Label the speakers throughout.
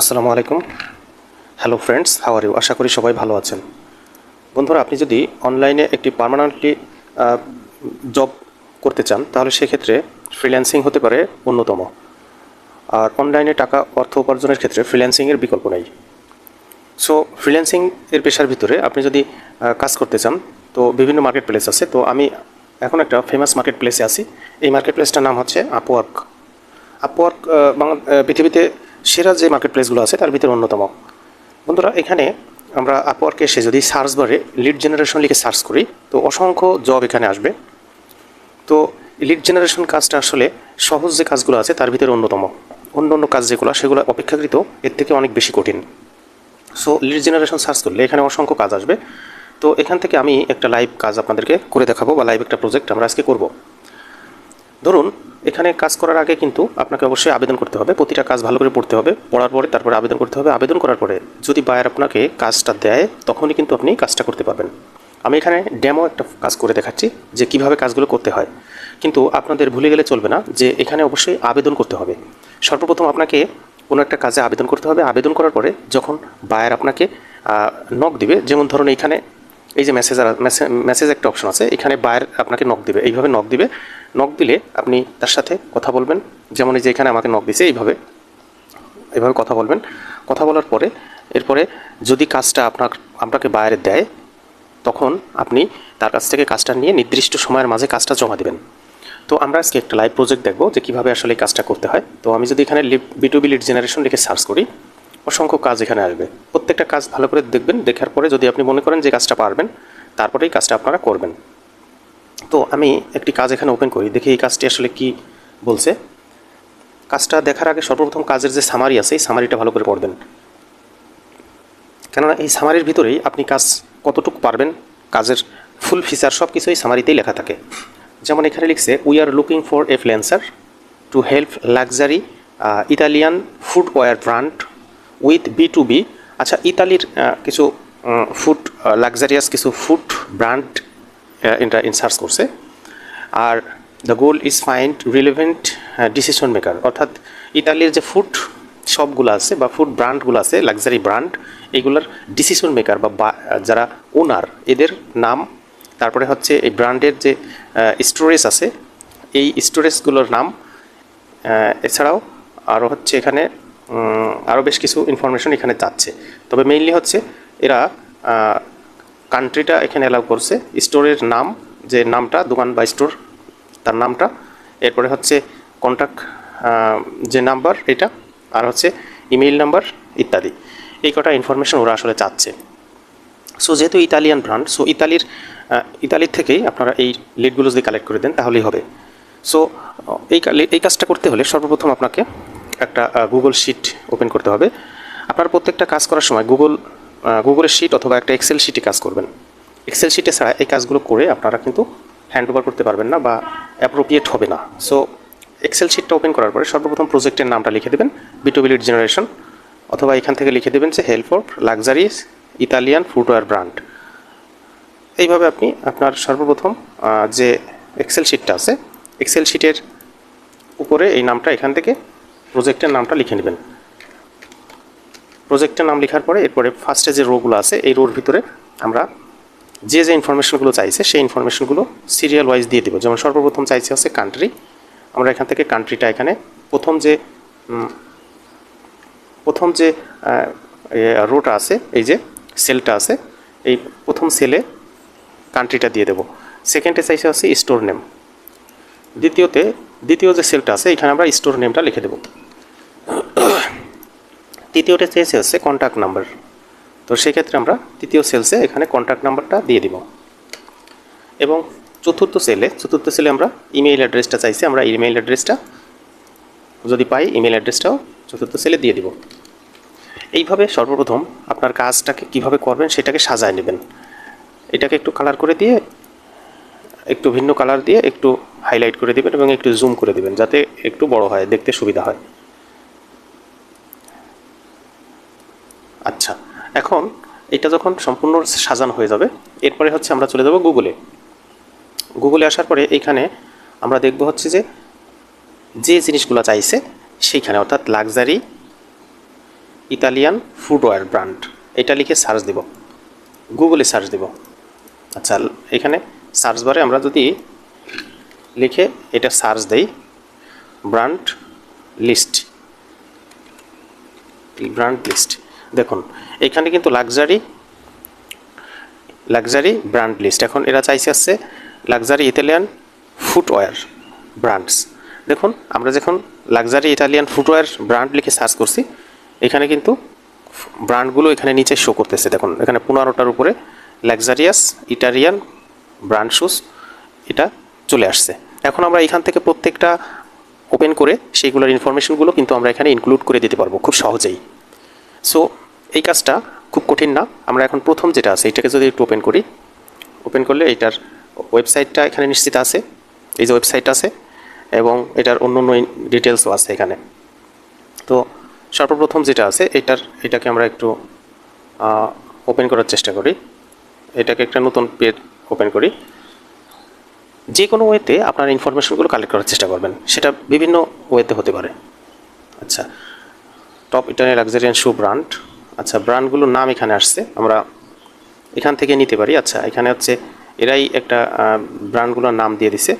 Speaker 1: আসসালামু আলাইকুম। Hello friends how are you আশা করি সবাই ভালো আছেন। বন্ধুরা, আপনি যদি অনলাইনে একটি পার্মানেন্টলি জব করতে চান, তাহলে সেক্ষেত্রে ফ্রিল্যান্সিং হতে পারে অন্যতম। আর অনলাইনে টাকা অর্থ উপার্জনের ক্ষেত্রে ফ্রিল্যান্সিংয়ের বিকল্প নেই। সো ফ্রিল্যান্সিং এর পেশার ভিতরে আপনি যদি কাজ করতে চান, তো বিভিন্ন মার্কেট প্লেস আছে। তো আমি এখন একটা ফেমাস মার্কেট প্লেসে আছি। এই মার্কেট প্লেসটার নাম হচ্ছে আপওয়ার্ক আপওয়ার্ক বাংলা পৃথিবীতে সেরা যে মার্কেট প্লেসগুলো আছে, তার ভিতরে অন্যতম। বন্ধুরা, এখানে আমরা আপওয়ার্কে এসে যদি সার্চ বারে লিড জেনারেশন লিখে সার্চ করি, তো অসংখ্য জব এখানে আসবে। তো লিড জেনারেশন কাজটা আসলে সহজ যে কাজগুলো আছে, তার ভিতরে অন্যতম। অন্য অন্য কাজ যেগুলো, সেগুলো অপেক্ষাকৃত এর থেকে অনেক বেশি কঠিন। সো লিড জেনারেশন সার্চ করলে এখানে অসংখ্য কাজ আসবে। তো এখান থেকে আমি একটা লাইভ কাজ আপনাদেরকে করে দেখাবো, বা লাইভ একটা প্রজেক্ট আমরা আজকে করব। ধরুন, এখানে কাজ করার আগে কিন্তু আপনাকে অবশ্যই আবেদন করতে হবে। প্রতিটা কাজ ভালো করে পড়তে হবে। পড়ার পরে তারপরে আবেদন করতে হবে। আবেদন করার পরে যদি বায়ার আপনাকে কাজটা দেয়, তখনই কিন্তু আপনি কাজটা করতে পারবেন। আমি এখানে ডেমো একটা কাজ করে দেখাচ্ছি, যে কীভাবে কাজগুলো করতে হয়। কিন্তু আপনাদের ভুলে গেলে চলবে না, যে এখানে অবশ্যই আবেদন করতে হবে। সর্বপ্রথম আপনাকে কোনো একটা কাজে আবেদন করতে হবে। আবেদন করার পরে যখন বায়ার আপনাকে নক দিবে, যেমন ধরুন এইখানে এই যে মেসেজ মেসেজ একটা অপশন আছে, এখানে বায়ার আপনাকে নক দিবে। এইভাবে নক দিবে। নক দিলে আপনি তার সাথে কথা বলবেন। যেমন এই যে এখানে আমাকে নক দিছে, এইভাবে। এইভাবে কথা বলবেন। কথা বলার পরে, এরপরে যদি কাজটা আপনার আপনাকে বায়ারে দেয়, তখন আপনি তার কাছ থেকে কাজটা নিয়ে নির্দিষ্ট সময়ের মাঝে কাজটা জমা দেবেন। তো আমরা আজকে একটা লাইভ প্রজেক্ট দেখব যে কীভাবে আসলে কাজটা করতে হয়। তো আমি যদি এখানে B to B lead generation লিখে সার্চ করি অসংখ্য কাজ এখানে আসবে। প্রত্যেকটা কাজ ভালো করে দেখবেন, দেখার পরে যদি আপনি মনে করেন যে কাজটা পারবেন তারপরেই কাজটা আপনারা করবেন। তো আমি একটি কাজ এখানে ওপেন করি, দেখি এই কাজটি আসলে কি বলছে। কাজটা দেখার আগে সর্বপ্রথম কাজের যে সামারি আছে, এই সামারিটা ভালো করে পড়বেন। কেননা এই সামারির ভিতরেই আপনি কাজ কতটুকু পারবেন, কাজের ফুল ফিচার সব কিছুই সামারিতেই লেখা থাকে। যেমন এখানে লিখছে we are looking for a influencer to help luxury Italian footwear brand with B to B আচ্ছা ইতালির কিছু ফুড লাক্সারিয়াস কিছু ফুড ব্র্যান্ড এটা ইনসার্চ করছে। আর the goal is find relevant decision maker অর্থাৎ ইতালির যে ফুড শপগুলো আছে বা ফুড ব্র্যান্ডগুলো আছে লাক্সারি ব্র্যান্ড এগুলোর ডিসিশন মেকার বা যারা ওনার এদের নাম, তারপরে হচ্ছে এই ব্র্যান্ডের যে স্টোরেজ আছে, এই স্টোরেজগুলোর নাম এছাড়াও আরও হচ্ছে এখানে আরও বেশ কিছু ইনফরমেশন এখানে চাচ্ছে তবে মেইনলি হচ্ছে এরা কান্ট্রিটা এখানে অ্যালাউ করছে। স্টোরের নাম, যে নামটা, দোকান বা স্টোর তার নামটা। এরপরে হচ্ছে কন্ট্যাক্ট যে নাম্বার এটা, আর হচ্ছে ইমেইল নাম্বার ইত্যাদি। এই কটা ইনফরমেশন ওরা আসলে চাচ্ছে। সো যেহেতু ইতালিয়ান ব্র্যান্ড সো ইতালির ইতালির থেকেই আপনারা এই লিডগুলো যদি কালেক্ট করে দেন, তাহলেই হবে। সো এই এই কাজটা করতে হলে সর্বপ্রথম আপনাকে একটা গুগল শিট ওপেন করতে হবে। আপনার প্রত্যেকটা কাজ করার সময় গুগল গুগলের শিট অথবা একটা এক্সেল শিটে কাজ করবেন। এক্সেল শিটে ছাড়া এই কাজগুলো করে আপনারা কিন্তু হ্যান্ড ওভার করতে পারবেন না বা অ্যাপ্রোপ্রিয়েট হবে না। সো এক্সেল শিটটা ওপেন করার পরে সর্বপ্রথম প্রজেক্টের নামটা লিখে দেবেন বিটোবিলিট জেনারেশন অথবা এখান থেকে লিখে দেবেন যে help for luxuries Italian footwear brand এইভাবে আপনি আপনার সর্বপ্রথম যে এক্সেল শিটটা আছে এক্সেল শিটের উপরে এই নামটা এখান থেকে প্রজেক্টের নামটা লিখে নেবেন। প্রজেক্টের নাম লেখার পরে এরপরে ফার্স্টে যে রোগুলো আছে, এই রোর ভিতরে আমরা যে যে ইনফরমেশনগুলো চাইছে, সেই ইনফরমেশনগুলো সিরিয়াল ওয়াইজ দিয়ে দেবো। যেমন সর্বপ্রথম চাইছে হচ্ছে কান্ট্রি আমরা এখান থেকে কান্ট্রিটা এখানে প্রথম যে প্রথম যে রোটা আছে, এই যে সেলটা আছে, এই প্রথম সেলে কান্ট্রিটা দিয়ে দেবো। সেকেন্ডে চাইছে হচ্ছে স্টোর নেম দ্বিতীয়তে, দ্বিতীয় যে সেলটা আছে, এখানে আমরা স্টোর নেমটা লিখে দেবো। তৃতীয়টা চেয়েছে হচ্ছে কন্ট্যাক্ট নাম্বার তো সেক্ষেত্রে আমরা তৃতীয় সেলসে এখানে কন্ট্যাক্ট নাম্বারটা দিয়ে দিব। এবং চতুর্থ সেলে চতুর্থ সেলে আমরা ইমেইল অ্যাড্রেসটা চাইছি, আমরা ইমেইল অ্যাড্রেসটা যদি পাই ইমেল অ্যাড্রেসটাও চতুর্থ সেলে দিয়ে দিব। এইভাবে সর্বপ্রথম আপনার কাজটাকে কীভাবে করবেন সেটাকে সাজায় নেবেন। এটাকে একটু কালার করে দিয়ে, একটু ভিন্ন কালার দিয়ে একটু হাইলাইট করে দেবেন এবং একটু জুম করে দেবেন, যাতে একটু বড় হয়, দেখতে সুবিধা হয়। আচ্ছা এখন এটা যখন সম্পূর্ণ সাজানো হয়ে যাবে, এরপরে হচ্ছে আমরা চলে যাব গুগলে গুগলে আসার পরে এইখানে আমরা দেখব হচ্ছে যে যে জিনিসগুলো চাইছে, সেইখানে, অর্থাৎ লাক্সারি ইতালিয়ান ফুটওয়্যার ব্র্যান্ড এটা লিখে সার্চ দিব। গুগলে সার্চ দিব। আচ্ছা এখানে সার্চ বারে আমরা যদি লিখে এটা সার্চ দেই ব্র্যান্ড লিস্ট ব্র্যান্ড লিস্ট দেখুন, এখানে কিন্তু লাক্সারি লাক্সারি ব্র্যান্ড লিস্ট এখন এরা চাইছে আসছে লাক্সারি ইতালিয়ান ফুটওয়্যার ব্র্যান্ডস দেখুন, আমরা যখন লাক্সারি ইটালিয়ান ফুটওয়্যার ব্র্যান্ড লিখে সার্চ করছি, এখানে কিন্তু ব্র্যান্ডগুলো এখানে নিচে শো করতেছে। দেখুন, এখানে পনেরোটার উপরে লাক্সারিয়াস ইটালিয়ান ব্র্যান্ড শুজ এটা চলে আসছে। এখন আমরা এখান থেকে প্রত্যেকটা ওপেন করে সেইগুলোর ইনফরমেশনগুলো কিন্তু আমরা এখানে ইনক্লুড করে দিতে পারব খুব সহজেই। সো এই কাজটা খুব কঠিন না। আমরা এখন প্রথম যেটা আছে, এটাকে যদি একটু ওপেন করি ওপেন করলে এটার ওয়েবসাইটটা এখানে নিশ্চিত আছে। এই যে ওয়েবসাইট আছে এবং এটার অন্য অন্য ডিটেলসও আছে এখানে। তো সর্বপ্রথম যেটা আছে, এটার, এটাকে আমরা একটু ওপেন করার চেষ্টা করি। এটাকে একটা নতুন পেজ ওপেন করি। যে কোনো ওয়েতে আপনার ইনফরমেশনগুলো কালেক্ট করার চেষ্টা করবেন। সেটা বিভিন্ন ওয়েতে হতে পারে। আচ্ছা top Italian luxurious shoe brand আচ্ছা ব্র্যান্ডগুলোর নাম এখানে আসছে। আমরা এখান থেকে নিতে পারি। আচ্ছা এখানে হচ্ছে এরাই একটা ব্র্যান্ডগুলোর নাম দিয়ে দিছে।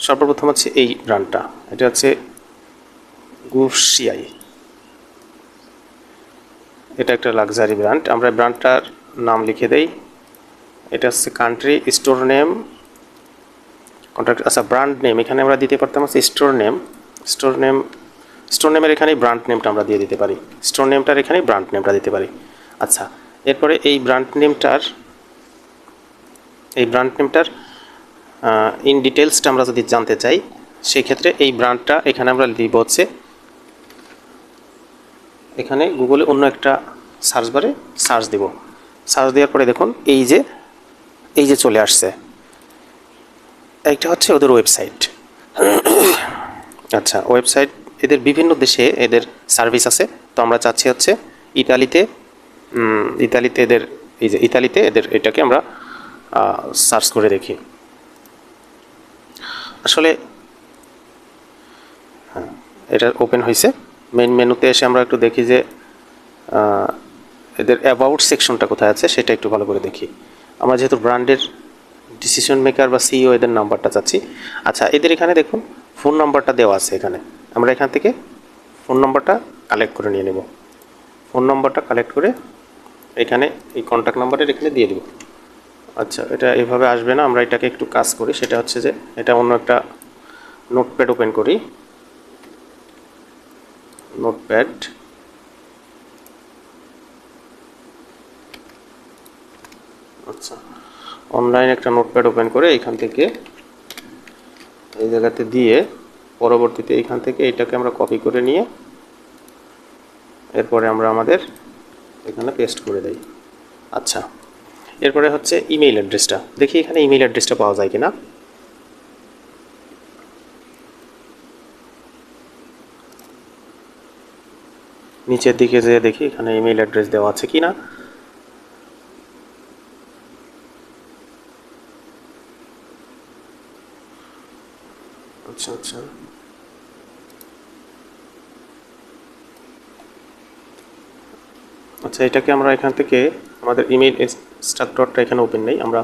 Speaker 1: সর্বপ্রথম হচ্ছে এই ব্র্যান্ডটা এটা হচ্ছে গুশিয়াই এটা একটা লাক্সারি ব্র্যান্ড আমরা ব্র্যান্ডটার নাম লিখে দেই। এটা হচ্ছে কান্ট্রি স্টোর নেম কন্ট্রাক্ট আচ্ছা ব্র্যান্ড নেম এখানে আমরা দিতে পারতাম হচ্ছে store name store name store নেমের এখানেই ব্র্যান্ড নেমটা আমরা দিয়ে দিতে পারি। স্টোর নেমটার এখানেই ব্র্যান্ড নেমটা দিতে পারি। আচ্ছা এরপরে এই ব্র্যান্ড নেমটার এই ব্র্যান্ড নেমটার ইন ডিটেলসটা আমরা যদি জানতে চাই সেই ক্ষেত্রে এই ব্র্যান্ডটা এখানে আমরা দিব হচ্ছে, এখানে গুগলে অন্য একটা সার্চ বারে সার্চ দেব। সার্চ দেওয়ার পরে দেখুন, এই যে এই যে চলে আসছে। একটা হচ্ছে ওদের ওয়েবসাইট আচ্ছা ওয়েবসাইট এদের বিভিন্ন দেশে এদের সার্ভিস আছে। তো আমরা চাচ্ছি হচ্ছে ইতালিতে ইতালিতে এদের, এই যে ইতালিতে এদের এটাকে আমরা সার্চ করে দেখি। আসলে হ্যাঁ এটা ওপেন হয়েছে। মেন মেনুতে এসে আমরা একটু দেখি যে এদের অ্যাবাউট সেকশনটা কোথায় আছে, সেটা একটু ভালো করে দেখি। আমরা যেহেতু ব্র্যান্ডের ডিসিশন মেকার বা সিইও এদের নাম্বারটা চাচ্ছি। আচ্ছা এদের এখানে দেখুন ফোন নাম্বারটা দেওয়া আছে এখানে। আমরা এখান থেকে ফোন নম্বরটা কালেক্ট করে নিয়ে নেব। ফোন নম্বরটা কালেক্ট করে এখানে এই কন্ট্যাক্ট নাম্বারের এখানে দিয়ে দেবো। আচ্ছা এটা এভাবে আসবে না, আমরা এটাকে একটু কাজ করি। সেটা হচ্ছে যে, এটা অন্য একটা নোটপ্যাড ওপেন করি। নোটপ্যাড আচ্ছা অনলাইন একটা নোটপ্যাড ওপেন করে এখান থেকে এই জায়গাতে দিয়ে পরবর্তীতে এখান থেকে এটাকে আমরা কপি করে নিয়ে এরপরে আমরা আমাদের এখানে পেস্ট করে দেই। আচ্ছা এরপরে হচ্ছে ইমেইল অ্যাড্রেসটা দেখি এখানে ইমেইল অ্যাড্রেসটা পাওয়া যায় কিনা। নিচের দিকে যেয়ে দেখি এখানে ইমেইল অ্যাড্রেস দেওয়া আছে কিনা। আচ্ছা আচ্ছা আচ্ছা এটাকে আমরা এখান থেকে আমাদের ইমেল স্ট্রাকচারটা এখানে ওপেন নেই। আমরা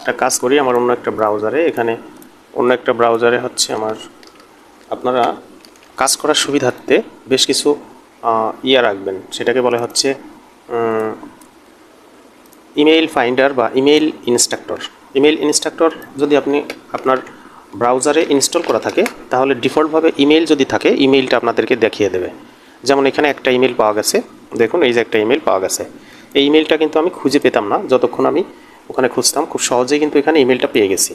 Speaker 1: একটা কাজ করি, আমার অন্য একটা ব্রাউজারে এখানে অন্য একটা ব্রাউজারে হচ্ছে আমার, আপনারা কাজ করার সুবিধার্থে বেশ কিছু ইয়ে রাখবেন। সেটাকে বলে হচ্ছে ইমেইল ফাইন্ডার বা ইমেইল ইনস্ট্রাক্টর ইমেইল ইনস্ট্রাক্টর যদি আপনি আপনার ব্রাউজারে ইনস্টল করা থাকে, তাহলে ডিফল্টভাবে ইমেইল যদি থাকে ইমেইলটা আপনাদেরকে দেখিয়ে দেবে। যেমন এখানে একটা ইমেল পাওয়া গেছে। দেখুন, এই যে একটা ইমেল পাওয়া গেছে। এই ইমেলটা কিন্তু আমি খুঁজে পেতাম না। যতক্ষণ আমি ওখানে খুঁজতাম, খুব সহজেই কিন্তু এখানে ইমেলটা পেয়ে গেছি।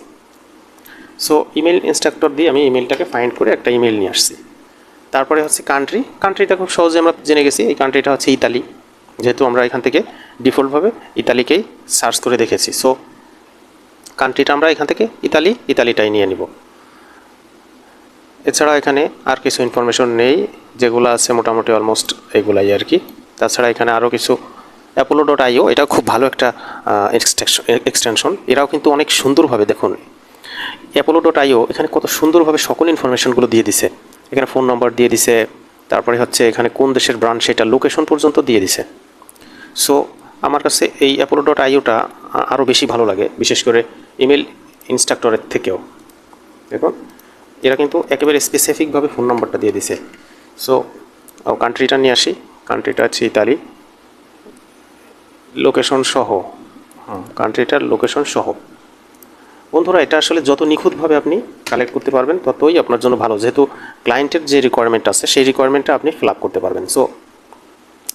Speaker 1: সো ইমেল ইনস্ট্রাক্টর দিয়ে আমি ইমেলটাকে ফাইন্ড করে একটা ইমেল নিয়ে আসছি। তারপরে হচ্ছে কান্ট্রি কান্ট্রিটা খুব সহজে আমরা জেনে গেছি। এই কান্ট্রিটা হচ্ছে ইতালি যেহেতু আমরা এখান থেকে ডিফল্টভাবে ইতালিকেই সার্চ করে দেখেছি। সো কান্ট্রিটা আমরা এখান থেকে ইতালি ইতালিটাই নিয়ে নিব। এছাড়া এখানে আর কিছু ইনফরমেশন নেই, যেগুলো আছে মোটামুটি অলমোস্ট এগুলাই আর কি। তাছাড়া এখানে আরও কিছু অ্যাপোলো ডট আইও এটাও খুব ভালো একটা এক্সটেনশন এরাও কিন্তু অনেক সুন্দরভাবে দেখুন অ্যাপোলো ডট আইও এখানে কত সুন্দরভাবে সকল ইনফরমেশনগুলো দিয়ে দিছে। এখানে ফোন নম্বর দিয়ে দিছে, তারপরে হচ্ছে এখানে কোন দেশের ব্রান্ড সেটা লোকেশন পর্যন্ত দিয়ে দিছে। সো আমার কাছে এই অ্যাপোলো ডট আইওটা আরও বেশি ভালো লাগে, বিশেষ করে ইমেল ইনস্ট্রাক্টরের থেকেও। দেখুন। এরা কিন্তু একেবারে স্পেসিফিকভাবে ফোন নম্বরটা দিয়ে দিছে। সো কান্ট্রিটা নিয়ে আসি। কান্ট্রিটা হচ্ছে ইতালি লোকেশন সহ। কান্ট্রিটার লোকেশন সহ। বন্ধুরা, এটা আসলে যত নিখুঁতভাবে আপনি কালেক্ট করতে পারবেন, ততই আপনার জন্য ভালো। যেহেতু ক্লায়েন্টের যে রিকোয়ারমেন্ট আছে, সেই রিকোয়ারমেন্টটা আপনি ফিল আপ করতে পারবেন। সো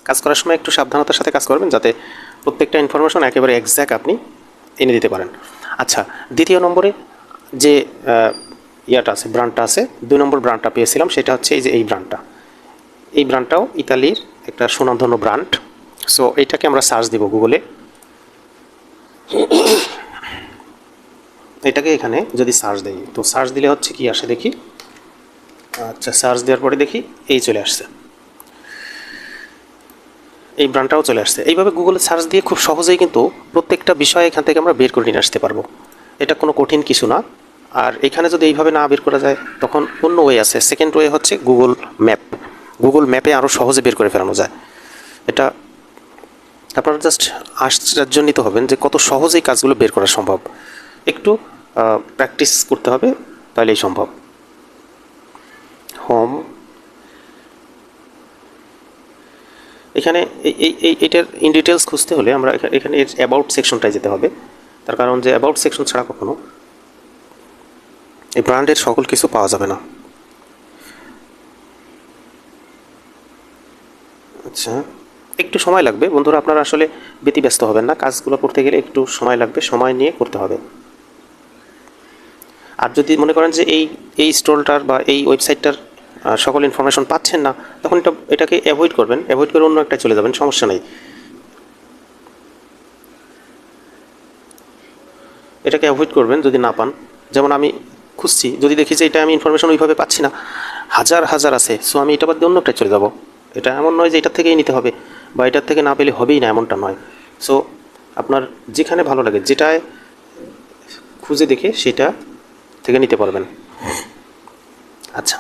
Speaker 1: কাজ করার সময় একটু সাবধানতার সাথে কাজ করবেন, যাতে প্রত্যেকটা ইনফরমেশন একেবারে এক্স্যাক্ট আপনি এনে দিতে পারেন। আচ্ছা দ্বিতীয় নম্বরে যে ইয়াটা আছে ব্র্যান্ডটা আছে। দুই নম্বর ব্র্যান্ডটা পেয়েছিলাম, সেটা হচ্ছে এই যে এই ব্র্যান্ডটা এই ব্র্যান্ডটাও ইতালির একটা সুনামধন্য ব্র্যান্ড সো এইটাকে আমরা সার্চ দিব গুগলে এটাকে এখানে যদি সার্চ দিই, তো সার্চ দিলে হচ্ছে কি আসে দেখি? আচ্ছা সার্চ দেওয়ার পরে দেখি, এই চলে আসছে। এই ব্র্যান্ডটাও চলে আসছে। এইভাবে গুগলে সার্চ দিয়ে খুব সহজেই কিন্তু প্রত্যেকটা বিষয় এখান থেকে আমরা বের করে নিয়ে আসতে পারব। এটা কোনো কঠিন কিছু না। আর এখানে যদি এইভাবে না বের করা যায়, তখন অন্য ওয়ে আছে। সেকেন্ড ওয়ে হচ্ছে গুগল ম্যাপ গুগল ম্যাপে আরও সহজে বের করে ফেলানো যায়। এটা আপনারা জাস্ট আশ্চর্যান্বিত হবেন যে কত সহজেই কাজগুলো বের করা সম্ভব। একটু প্র্যাকটিস করতে হবে তাহলেই সম্ভব। হোম এখানে এই এটার ইন ডিটেলস খুঁজতে হলে আমরা এখা- এখানে এর অ্যাবাউট সেকশনটায় যেতে হবে। তার কারণ যে অ্যাবাউট সেকশন ছাড়া কখনো এই ব্র্যান্ডের সকল কিছু পাওয়া যাবে না। আচ্ছা একটু সময় লাগবে। বন্ধুরা, আপনারা আসলে ব্যতিব্যস্ত হবেন না। কাজগুলো করতে গেলে একটু সময় লাগবে। সময় নিয়ে করতে হবে। আর যদি মনে করেন যে এই এই স্টলটার বা এই ওয়েবসাইটটার সকল ইনফরমেশন পাচ্ছেন না, তখন এটা, এটাকে অ্যাভয়েড করবেন। অ্যাভয়েড করে অন্য একটা চলে যাবেন। সমস্যা নেই। এটাকে অ্যাভয়েড করবেন যদি না পান। যেমন আমি খুঁজছি। যদি দেখি যে এটা আমি ইনফরমেশন ওইভাবে পাচ্ছি না, হাজার হাজার আছে। সো আমি এটা বাদ দিয়ে অন্য একটা চলে যাব। এটা এমন নয় যে এটার থেকেই নিতে হবে, বা এটার থেকে না পেলে হবেই না এমনটা নয়। সো আপনার যেখানে ভালো লাগে, যেটায় খুঁজে দেখে সেটা থেকে নিতে পারবেন। আচ্ছা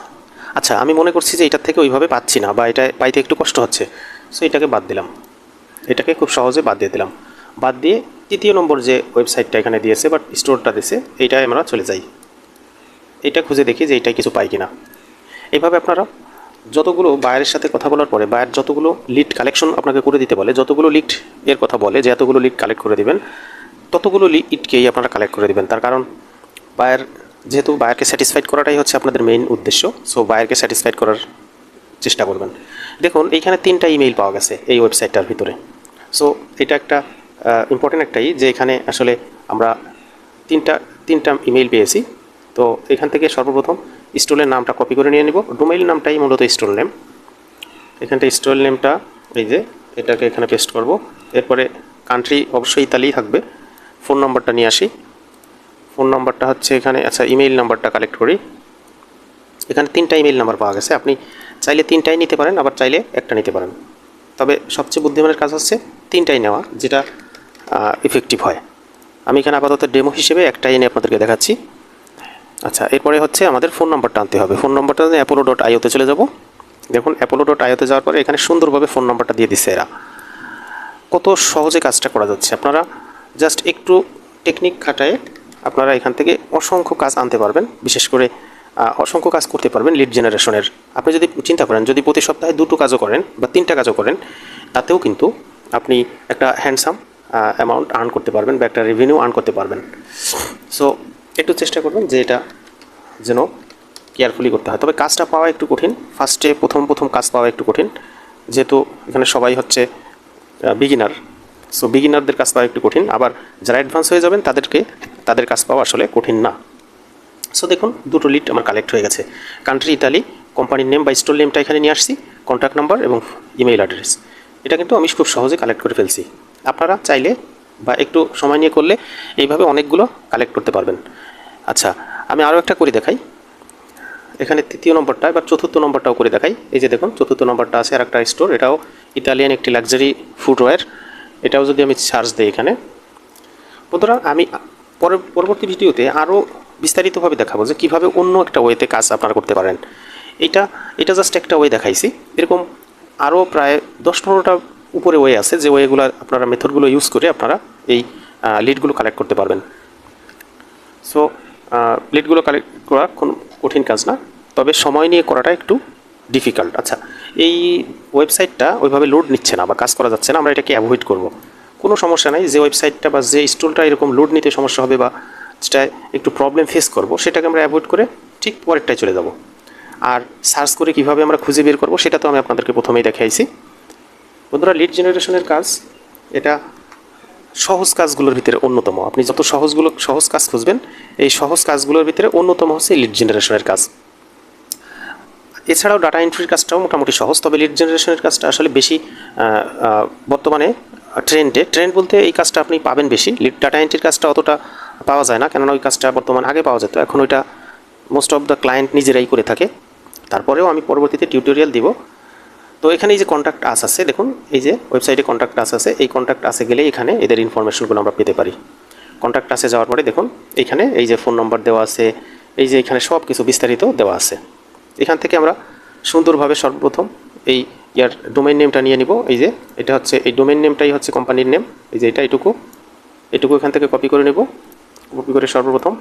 Speaker 1: আচ্ছা আমি মনে করছি যে এটার থেকে ওইভাবে পাচ্ছি না, বা এটা পাইতে একটু কষ্ট হচ্ছে। সো এটাকে বাদ দিলাম। এটাকে খুব সহজে বাদ দিয়ে দিলাম। বাদ দিয়ে তৃতীয় নম্বর যে ওয়েবসাইটটা এখানে দিয়েছে, বা স্টোরটা দিয়েছে, এইটায় আমরা চলে যাই। এটা খুঁজে দেখি যে এইটাই কিছু পাই কিনা। এইভাবে আপনারা যতগুলো বায়ারের সাথে কথা বলার পরে বায়ার যতগুলো লিড কালেকশন আপনাকে করে দিতে বলে, যতগুলো লিড এর কথা বলে যে এতগুলো লিড কালেক্ট করে দিবেন, ততগুলো লিডকেই আপনারা কালেক্ট করে দিবেন। তার কারণ বায়ার যেহেতু বায়ারকে স্যাটিসফাইড করাটাই হচ্ছে আপনাদের মেইন উদ্দেশ্য সো বায়ারকে স্যাটিসফাইড করার চেষ্টা করবেন। দেখুন, এইখানে তিনটা ইমেইল পাওয়া গেছে এই ওয়েবসাইটটার ভিতরে। সো এটা একটা ইম্পর্টেন্ট একটাই যে এখানে আসলে আমরা তিনটা তিনটা ইমেইল পেয়েছি। তো এখান থেকে সর্বপ্রথম স্টলের নামটা কপি করে নিয়ে নিব। ডোমেইল নামটাই মূলত স্টল নেম এখানটা স্টল নেমটা এই যে, এটাকে এখানে পেস্ট করব। এরপরে কান্ট্রি অবশ্যই ইতালি থাকবে। ফোন নাম্বারটা নিয়ে আসি। ফোন নাম্বারটা হচ্ছে এখানে আচ্ছা ইমেইল নাম্বারটা কালেক্ট করি। এখানে তিনটা ইমেইল নাম্বার পাওয়া গেছে। আপনি চাইলে তিনটাই নিতে পারেন, আবার চাইলে একটা নিতে পারেন। তবে সবচেয়ে বুদ্ধিমানের কাজ হচ্ছে তিনটাই নেওয়া, যেটা ইফেক্টিভ হয়। আমি এখানে আপাতত ডেমো হিসেবে একটাই এনে আপনাদেরকে দেখাচ্ছি। আচ্ছা এরপরে হচ্ছে আমাদের ফোন নাম্বারটা আনতে হবে। ফোন নাম্বারটা অ্যাপোলো ডট আইওতে চলে যাব। দেখুন অ্যাপোলো ডট আইওতে যাওয়ার পরে এখানে সুন্দরভাবে ফোন নাম্বারটা দিয়ে দিচ্ছে এরা। কত সহজে কাজটা করা যাচ্ছে। আপনারা জাস্ট একটু টেকনিক খাটায় আপনারা এখান থেকে অসংখ্য কাজ আনতে পারবেন। বিশেষ করে অসংখ্য কাজ করতে পারবেন লিড জেনারেশনের আপনি যদি চিন্তা করেন, যদি প্রতি সপ্তাহে দুটো কাজও করেন বা তিনটা কাজও করেন, তাতেও কিন্তু আপনি একটা হ্যান্ডসাম অ্যামাউন্ট আর্ন করতে পারবেন বা একটা রেভিনিউ আর্ন করতে পারবেন। সো একটু চেষ্টা করবেন যে এটা যেন কেয়ারফুলি করতে হয়। তবে কাজটা পাওয়া একটু কঠিন। ফার্স্টে প্রথম প্রথম কাজ পাওয়া একটু কঠিন। যেহেতু এখানে সবাই হচ্ছে বিগিনার সো বিগিনারদের কাজ পাওয়া একটু কঠিন। আবার যারা অ্যাডভান্স হয়ে যাবেন, তাদেরকে, তাদের কাজ পাওয়া আসলে কঠিন না। সো দেখুন, দুটো লিড আমার কালেক্ট হয়ে গেছে। কান্ট্রি ইতালি কোম্পানির নেম বা স্টোর নেমটা এখানে নিয়ে আসছি কন্ট্যাক্ট নাম্বার এবং ইমেইল অ্যাড্রেস এটা কিন্তু আমি খুব সহজে কালেক্ট করে ফেলছি। আপনারা চাইলে বা একটু সময় নিয়ে করলে এইভাবে অনেকগুলো কালেক্ট করতে পারবেন। আচ্ছা আমি আরও একটা করে দেখাই। এখানে তৃতীয় নম্বরটা, এবার চতুর্থ নম্বরটাও করে দেখাই। এই যে দেখুন, চতুর্থ নম্বরটা আছে আর একটা স্টোর, এটাও ইতালিয়ান একটি লাক্সারি ফুটওয়্যার এটাও যদি আমি সার্চ দিই এখানে। বন্ধুরা, আমি পরবর্তী ভিডিওতে আরও বিস্তারিতভাবে দেখাবো যে কীভাবে অন্য একটা ওয়েতে কাজ আপনারা করতে পারেন। এইটা এটা জাস্ট একটা ওয়ে দেখাইছি। এরকম আরও প্রায় দশ পনেরোটা উপরে ওয়ে আছে, যে ওয়েগুলো আপনারা মেথডগুলো ইউজ করে আপনারা এই লিডগুলো কালেক্ট করতে পারবেন। সো লিডগুলো কালেক্ট করা কোনো কঠিন কাজ না, তবে সময় নিয়ে করাটা একটু ডিফিকাল্ট আচ্ছা এই ওয়েবসাইটটা ওইভাবে লোড নিচ্ছে না বা কাজ করা যাচ্ছে না, আমরা এটাকে অ্যাভয়েড করব। কোনো সমস্যা নাই, যে ওয়েবসাইটটা বা যে স্টুলটা এরকম লোড নিতে সমস্যা হবে বা যেটা একটু প্রবলেম ফেস করব, সেটাকে আমরা অ্যাভয়েড করে ঠিক পরেরটায় চলে যাব। আর সার্চ করে কীভাবে আমরা খুঁজে বের করব, সেটা তো আমি আপনাদেরকে প্রথমেই দেখাইছি। বন্ধুরা লিড জেনারেশনের কাজ, এটা সহজ কাজগুলোর ভিতরে অন্যতম। আপনি যত সহজগুলো, সহজ কাজ খুঁজবেন, এই সহজ কাজগুলোর ভিতরে অন্যতম হচ্ছে লিড জেনারেশনের কাজ। এছাড়াও ডাটা এন্ট্রির কাজটাও মোটামুটি সহজ, তবে লিড জেনারেশনের কাজটা আসলে বেশি বর্তমানে ট্রেন্ডে ট্রেন্ড বলতে এই কাজটা আপনি পাবেন বেশি। লিড ডাটা এন্ট্রির কাজটা অতটা পাওয়া যায় না, কেননা ওই কাজটা বর্তমান আগে পাওয়া যেত। এখন ওইটা মোস্ট অফ দ্য ক্লায়েন্ট নিজেরাই করে থাকে। তারপরেও আমি পরবর্তীতে টিউটোরিয়াল দিব। তো এখানে এই যে কন্ট্যাক্ট আস আছে, দেখুন, এই যে ওয়েবসাইটে কন্ট্যাক্ট আস আছে, এই কন্ট্যাক্ট আসে গেলে এখানে এদের ইনফরমেশনগুলো আমরা পেতে পারি। কন্ট্যাক্ট আসে যাওয়ার পরে দেখুন, এখানে এই যে ফোন নম্বর দেওয়া আছে, এই যে এখানে সব কিছু বিস্তারিত দেওয়া আছে। এখান থেকে আমরা সুন্দরভাবে সর্বপ্রথম এই ইয়ার ডোমেইন নেমটা নিয়ে নিব। এই যে এটা হচ্ছে, এই ডোমেইন নেমটাই হচ্ছে কোম্পানির নেম এই যে এটা এটুকু এটুকু এখান থেকে কপি করে নেব। কপি করে সর্বপ্রথম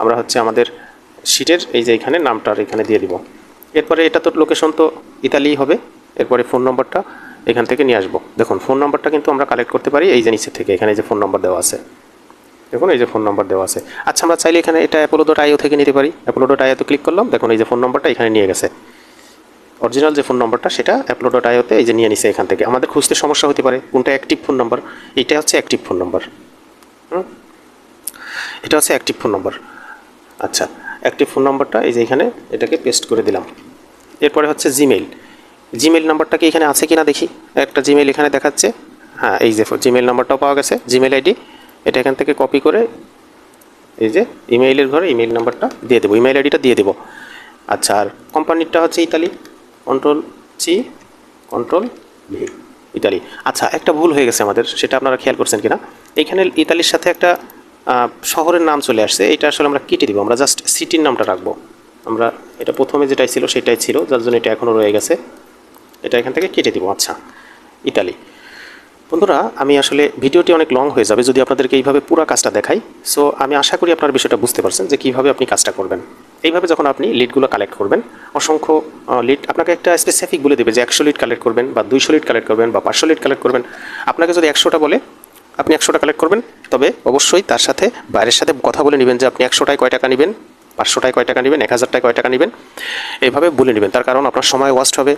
Speaker 1: আমরা হচ্ছে আমাদের শিটের এই যে এখানে নামটা এখানে দিয়ে দিব। এরপরে এটা তো লোকেশন তো ইতালি হবে। এরপরে ফোন নম্বরটা এখান থেকে নিয়ে আসব। দেখুন ফোন নম্বরটা কিন্তু আমরা কালেক্ট করতে পারি এই যে নিচে থেকে, এখানে যে ফোন নম্বর দেওয়া আছে। দেখুন, এই যে ফোন নম্বর দেওয়া আছে। আচ্ছা আমরা চাইলে এখানে এটা অ্যাপোলো ডট আইও থেকে নিতে পারি। অ্যাপোলো ডট আইওতে ক্লিক করলাম, দেখুন, এই যে ফোন নম্বরটা এখানে নিয়ে গেছে। অরিজিনাল যে ফোন নম্বরটা সেটা অ্যাপলো ডট আইওতে এই যে নিয়ে নিছে এখান থেকে। আমাদের খুঁজতে সমস্যা হতে পারে, কোনটা অ্যাক্টিভ ফোন নম্বর এটা হচ্ছে অ্যাক্টিভ ফোন নম্বর হুম? এটা হচ্ছে অ্যাক্টিভ ফোন নম্বর আচ্ছা অ্যাক্টিভ ফোন নম্বরটা এই যে এখানে এটাকে পেস্ট করে দিলাম। এরপরে হচ্ছে জিমেইল জিমেইল নাম্বারটা কি এখানে আছে কিনা দেখি? একটা জিমেইল এখানে দেখাচ্ছে। হ্যাঁ এই যে জিমেইল নাম্বারটাও পাওয়া গেছে। জিমেইল আইডি এটা এখান থেকে কপি করে এই যে ইমেইলের ঘরে ইমেইল নাম্বারটা দিয়ে দেবো। ইমেইল আইডিটা দিয়ে দেবো। আচ্ছা আর কোম্পানিটা হচ্ছে Italy control C control V Italy আচ্ছা একটা ভুল হয়ে গেছে আমাদের, সেটা আপনারা খেয়াল করছেন কিনা? এখানে ইতালির সাথে একটা শহরের নাম চলে আসছে। এটা আসলে আমরা কেটে দিব। আমরা জাস্ট সিটির নামটা রাখব। আমরা এটা প্রথমে যেটাই ছিল সেটাই ছিল, যার জন্য এটা এখনও রয়ে গেছে। এটা এখান থেকে কেটে দিব আচ্ছা ইতালি। বন্ধুরা, আমি আসলে ভিডিওটি অনেক লং হয়ে যাবে, যদি আপনাদেরকে এইভাবে পুরো কাজটা দেখাই। সো আমি আশা করি আপনার বিষয়টা বুঝতে পারছেন যে কীভাবে আপনি কাজটা করবেন। এইভাবে যখন আপনি লিডগুলো কালেক্ট করবেন, অসংখ্য লিড আপনাকে একটা স্পেসিফিক বলে দেবে যে একশো লিড কালেক্ট করবেন বা দুইশো লিড কালেক্ট করবেন বা পাঁচশো লিড কালেক্ট করবেন। আপনাকে যদি একশোটা বলে, আপনি একশোটা কালেক্ট করবেন, তবে অবশ্যই তার সাথে বাইরের সাথে কথা বলে নেবেন যে আপনি একশোটায় কয় টাকা নেবেন, পাঁচশোটায় কয় টাকা নেবেন, এক হাজারটায় কয় টাকা নেবেন। এইভাবে বলে নেবেন, তার কারণ আপনার সময় ওয়াস্ট হবে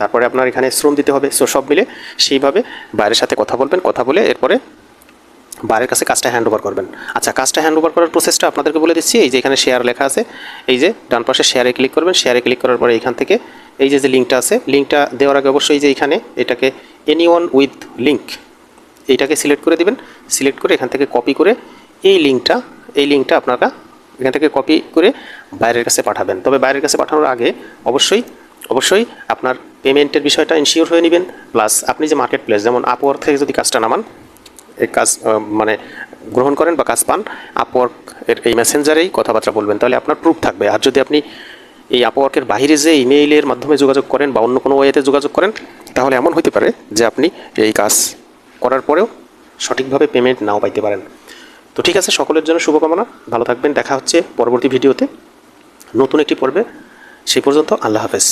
Speaker 1: তারপরে আপনার এখানে শ্রম দিতে হবে। সো সব মিলে সেইভাবে বাইরের সাথে কথা বলবেন, কথা বলে এরপরে বাইরের কাছে কাজটা হ্যান্ড ওভার করবেন। আচ্ছা কাজটা হ্যান্ড ওভার করার প্রসেসটা আপনাদেরকে বলে দিচ্ছি। এই যে এখানে শেয়ার লেখা আছে, এই যে ডান পাশে শেয়ারে ক্লিক করবেন শেয়ারে ক্লিক করার পরে এখান থেকে এই যে যে লিঙ্কটা আছে লিঙ্কটা দেওয়ার আগে অবশ্যই যে এখানে এটাকে এনি ওয়ান উইথ লিঙ্ক এইটাকে সিলেক্ট করে দিবেন। সিলেক্ট করে এখান থেকে কপি করে এই লিঙ্কটা এই লিঙ্কটা আপনারা এখান থেকে কপি করে বাইরের কাছে পাঠাবেন। তবে বাইরের কাছে পাঠানোর আগে অবশ্যই অবশ্যই আপনার পেমেন্টের বিষয়টা ইনশিওর হয়ে নেবেন প্লাস আপনি যে মার্কেট প্লেস যেমন আপওয়ার থেকে যদি কাজটা নামান, এই কাজ মানে গ্রহণ করেন বা কাজ পান আপওয়ার্ক এর এই মেসেঞ্জারেই কথাবার্তা বলবেন, তাহলে আপনার প্রুফ থাকবে। আর যদি আপনি এই আপওয়ার্কের বাইরে যে ইমেইলের মাধ্যমে যোগাযোগ করেন বা অন্য কোনো ওয়েতে যোগাযোগ করেন, তাহলে এমন হতে পারে যে আপনি এই কাজ করার পরেও সঠিকভাবে পেমেন্ট নাও পাইতে পারেন। তো ঠিক আছে, সকলের জন্য শুভকামনা। ভালো থাকবেন, দেখা হচ্ছে পরবর্তী ভিডিওতে। নতুন একটি পর্বে। সেই পর্যন্ত আল্লাহ হাফেজ।